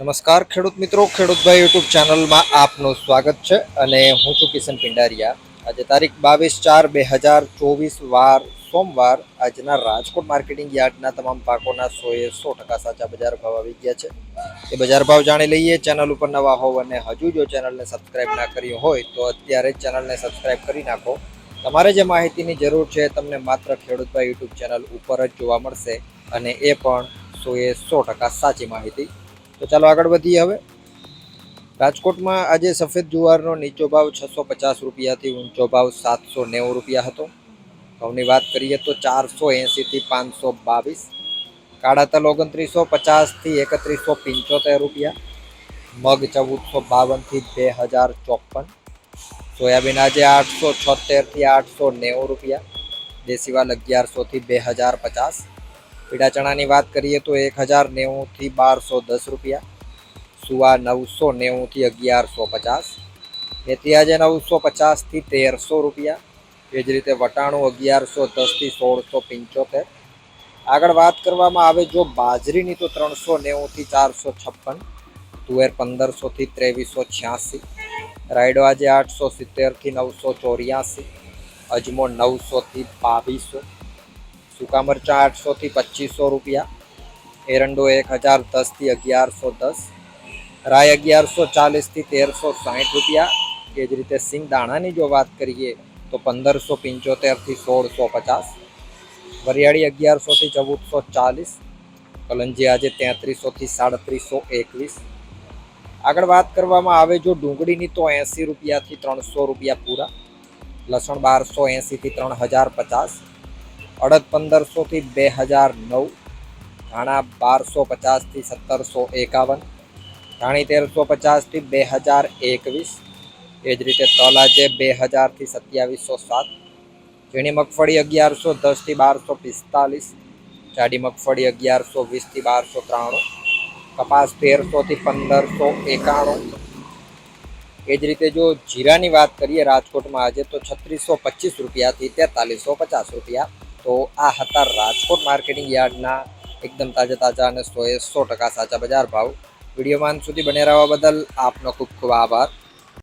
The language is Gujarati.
નમસ્કાર ખેડૂત મિત્રો ખેડૂતભાઈ યુટ્યુબ ચેનલમાં આપનું સ્વાગત છે અને હું છું કિશન પિંડારિયા. આજે તારીખ બાવીસ ચાર બે હજાર ચોવીસ વાર સોમવાર આજના રાજકોટ માર્કેટિંગ યાર્ડના તમામ પાકોના સોએ સો ટકા સાચા બજાર ભાવ આવી ગયા છે. એ બજાર ભાવ જાણી લઈએ, ચેનલ ઉપર નવા હોવ અને હજુ જો ચેનલને સબસ્ક્રાઈબ ના કરી હોય તો અત્યારે જ ચેનલને સબસ્ક્રાઈબ કરી નાખો. તમારે જે માહિતીની જરૂર છે તમને માત્ર ખેડૂતભાઈ યુટ્યુબ ચેનલ ઉપર જ જોવા મળશે અને એ પણ સોએ સો ટકા સાચી માહિતી. તો ચાલો આગળ વધીએ હવે. રાજકોટમાં આજે સફેદ જુવારનો નીચો ભાવ છસો પચાસ રૂપિયાથી ઊંચો ભાવ સાતસો નેવું રૂપિયા હતો. ભાવની વાત કરીએ તો ચારસો એંસીથી પાંચસો બાવીસ. કાળા તલ ઓગણત્રીસો પચાસથી એકત્રીસો પંચોતેર રૂપિયા. મગ ચૌદસો બાવનથી બે હજાર ચોપન. સોયાબીન આજે આઠસો છોતેરથી આઠસો નેવું રૂપિયા. દેશીવાલ અગિયારસોથી બે હજાર પચાસ. પીળા ચણાની વાત કરીએ તો એક હજાર નેવુંથી બારસો દસ રૂપિયા, સુવા નવસો નેવુંથી અગિયારસો પચાસ, મેથિયાજે નવસો પચાસથી તેરસો રૂપિયા, એ જ રીતે વટાણું અગિયારસો દસથી સોળસો પંચોતેર. આગળ વાત કરવામાં આવે જો બાજરીની તો ત્રણસો નેવુંથી ચારસો છપ્પન, તુવેર પંદરસોથી ત્રેવીસો છ્યાસી, રાયડો આજે આઠસો સિત્તેરથી નવસો ચોર્યાસી, અજમો નવસોથી બાવીસો સૂકા મરચાં આઠસોથી પચીસો રૂપિયા, એરંડો એક હજાર, દસથી અગિયારસો દસ રાય અગિયારસો ચાલીસથી તેરસો સાહીઠ રૂપિયા. એ જ રીતે સિંગ દાણાની જો વાત કરીએ તો પંદરસો પંચોતેરથી સોળસો પચાસ, વરિયાળી અગિયારસોથી ચૌદસો ચાલીસ, કલંજી આજે તેત્રીસોથી સાડત્રીસો એકવીસ. આગળ વાત કરવામાં આવે જો ડુંગળીની તો એંસી રૂપિયાથી ત્રણસો રૂપિયા પૂરા, લસણ બારસો એંસીથી ત્રણ હજાર પચાસ અડદ પંદરસોથી બે હજાર નવ, ધાણા બારસો પચાસથી સત્તરસો એકાવન, ધાણી તેરસો પચાસથી બે હજાર એકવીસ, એ જ રીતે તલાજે બે હજારથી સત્યાવીસો સાત, ઝીણી મગફળી અગિયારસો દસથી બારસો પિસ્તાલીસ, જાડી મગફળી અગિયારસો વીસથી બારસો ત્રાણું, કપાસ તેરસોથી પંદરસો એકાણું. એ જ રીતે જો જીરાની વાત કરીએ, રાજકોટમાં આજે તો છત્રીસો પચીસ રૂપિયાથી તેતાલીસો પચાસ રૂપિયા. તો આ હતા રાજકોટ માર્કેટિંગ યાર્ડના એકદમ તાજા તાજા અને સોએ સો ટકા સાચા બજાર ભાવ. વિડીયોમાં સુધી બને રહેવા બદલ આપનો ખૂબ ખૂબ આભાર.